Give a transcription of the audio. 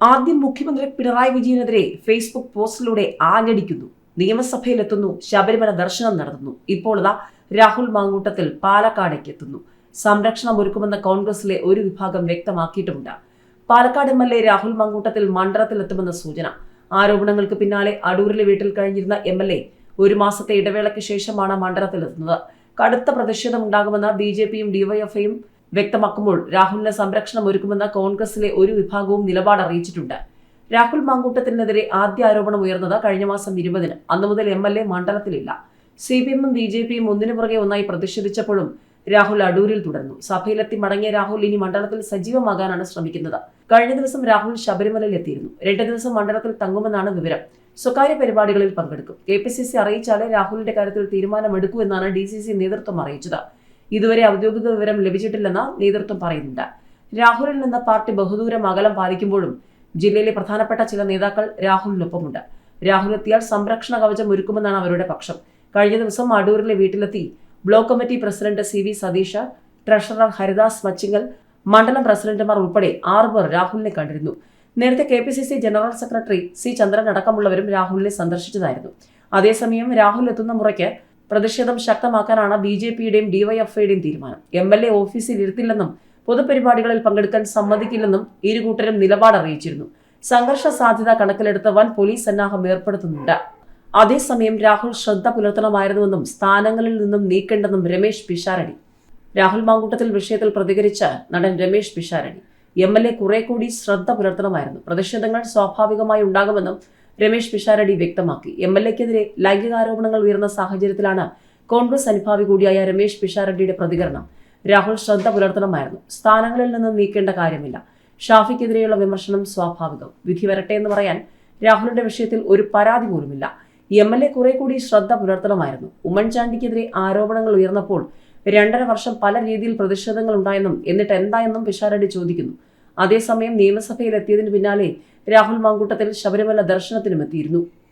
ആദ്യം മുഖ്യമന്ത്രി പിണറായി വിജയനെതിരെ ഫേസ്ബുക്ക് പോസ്റ്റിലൂടെ ആഞ്ഞടിക്കുന്നു. നിയമസഭയിലെത്തുന്നു ശബരിമല ദർശനം നടത്തുന്നു. ഇപ്പോൾ ഇതാ രാഹുൽ മാങ്കൂട്ടത്തിൽ പാലക്കാടേക്ക് എത്തുന്നു സംരക്ഷണം ഒരുക്കുമെന്ന കോൺഗ്രസിലെ ഒരു വിഭാഗം വ്യക്തമാക്കിയിട്ടുമുണ്ട്. Palakkad M L A Rahul Mamkootathil മണ്ഡലത്തിലെത്തുമെന്ന സൂചന. ആരോപണങ്ങൾക്ക് പിന്നാലെ അടൂരിലെ വീട്ടിൽ കഴിഞ്ഞിരുന്ന എം എൽ എ ഒരു മാസത്തെ ഇടവേളയ്ക്ക് ശേഷമാണ് മണ്ഡലത്തിലെത്തുന്നത്. കടുത്ത പ്രതിഷേധമുണ്ടാകുമെന്ന് ബി ജെ പിയും ഡിവൈഎഫ്ഐയും വ്യക്തമാക്കുമ്പോൾ രാഹുലിന് സംരക്ഷണം ഒരുക്കുമെന്ന കോൺഗ്രസിലെ ഒരു വിഭാഗവും നിലപാട് അറിയിച്ചിട്ടുണ്ട്. രാഹുൽ മാങ്കൂട്ടത്തിനെതിരെ ആദ്യ ആരോപണം ഉയർന്നത് കഴിഞ്ഞ മാസം ഇരുപതിന്. അന്നു മുതൽ എം എൽ എ മണ്ഡലത്തിലില്ല. സി പി എമ്മും ബി ജെ പിയും ഒന്നിനു പുറകെ ഒന്നായി പ്രതിഷേധിച്ചപ്പോഴും രാഹുൽ അടൂരിൽ തുടർന്നു. സഭയിലെത്തി മടങ്ങിയ രാഹുൽ ഇനി മണ്ഡലത്തിൽ സജീവമാകാനാണ് ശ്രമിക്കുന്നത്. കഴിഞ്ഞ ദിവസം രാഹുൽ ശബരിമലയിൽ എത്തിയിരുന്നു. രണ്ട് ദിവസം മണ്ഡലത്തിൽ തങ്ങുമെന്നാണ് വിവരം. സ്വകാര്യ പരിപാടികളിൽ പങ്കെടുക്കും. കെ പി സി സി അറിയിച്ചാലേ രാഹുലിന്റെ കാര്യത്തിൽ തീരുമാനമെടുക്കൂ എന്നാണ് ഡി സി സി നേതൃത്വം അറിയിച്ചത്. ഇതുവരെ ഔദ്യോഗിക വിവരം ലഭിച്ചിട്ടില്ലെന്ന് നേതൃത്വം പറയുന്നുണ്ട്. രാഹുലിൽ നിന്ന് പാർട്ടി ബഹുദൂരം അകലം പാലിക്കുമ്പോഴും ജില്ലയിലെ പ്രധാനപ്പെട്ട ചില നേതാക്കൾ രാഹുലിനൊപ്പമുണ്ട്. രാഹുൽ എത്തിയാൽ സംരക്ഷണ കവചം ഒരുക്കുമെന്നാണ് അവരുടെ പക്ഷം. കഴിഞ്ഞ ദിവസം അടൂരിലെ വീട്ടിലെത്തി block committee president C V Satheesh treasurer Haridas Machingal മണ്ഡലം പ്രസിഡന്റുമാർ ഉൾപ്പെടെ ആറുപേർ രാഹുലിനെ കണ്ടിരുന്നു. നേരത്തെ K P C C general secretary C Chandran അടക്കമുള്ളവരും രാഹുലിനെ സന്ദർശിച്ചതായിരുന്നു. അതേസമയം രാഹുൽ എത്തുന്ന മുറയ്ക്ക് പ്രതിഷേധം ശക്തമാക്കാനാണ് ബി ജെ പിയുടെയും ഡിവൈഎഫ്ഐയുടെയും തീരുമാനം. എം എൽ എ ഓഫീസിൽ ഇരുത്തില്ലെന്നും പൊതുപരിപാടികളിൽ പങ്കെടുക്കാൻ സമ്മതിക്കില്ലെന്നും ഇരുകൂട്ടരും നിലപാട് അറിയിച്ചിരുന്നു. സംഘർഷ സാധ്യത കണക്കിലെടുത്ത് വൻ പോലീസ് സന്നാഹം ഏർപ്പെടുത്തുന്നുണ്ട്. അതേസമയം രാഹുൽ ശ്രദ്ധ പുലർത്തണമായിരുന്നുവെന്നും സ്ഥാനങ്ങളിൽ നിന്നും നീക്കേണ്ടെന്നും രമേശ് പിഷാരടി. രാഹുൽ മാങ്കൂട്ടത്തിൽ വിഷയത്തിൽ പ്രതികരിച്ച നടൻ Ramesh Pisharody. M L A കുറെ കൂടി ശ്രദ്ധ പുലർത്തണമായിരുന്നു. പ്രതിഷേധങ്ങൾ സ്വാഭാവികമായി ഉണ്ടാകുമെന്നും രമേശ് പിഷാരടി വ്യക്തമാക്കി. എം എൽ എക്കെതിരെ ലൈംഗികാരോപണങ്ങൾ ഉയർന്ന സാഹചര്യത്തിലാണ് കോൺഗ്രസ് അനുഭാവി കൂടിയായ രമേശ് പിഷാരടിയുടെ പ്രതികരണം. രാഹുൽ ശ്രദ്ധ പുലർത്തണമായിരുന്നു. സ്ഥാനങ്ങളിൽ നിന്ന് നീക്കേണ്ട കാര്യമില്ല. ഷാഫിക്കെതിരെയുള്ള വിമർശനം സ്വാഭാവികം. വിധി വരട്ടെ എന്ന് പറയാൻ രാഹുലിന്റെ വിഷയത്തിൽ ഒരു പരാതി പോലുമില്ല. എം എൽ എ കുറെ കൂടി ശ്രദ്ധ പുലർത്തണമായിരുന്നു. ഉമ്മൻചാണ്ടിക്കെതിരെ ആരോപണങ്ങൾ ഉയർന്നപ്പോൾ രണ്ടര വർഷം പല രീതിയിൽ പ്രതിഷേധങ്ങൾ ഉണ്ടായെന്നും എന്നിട്ട് എന്തായെന്നും പിഷാരടി ചോദിക്കുന്നു. അതേസമയം നിയമസഭയിൽ എത്തിയതിന് പിന്നാലെ രാഹുൽ മാങ്കൂട്ടത്തിൽ ശബരിമല ദർശനത്തിനും എത്തിയിരുന്നു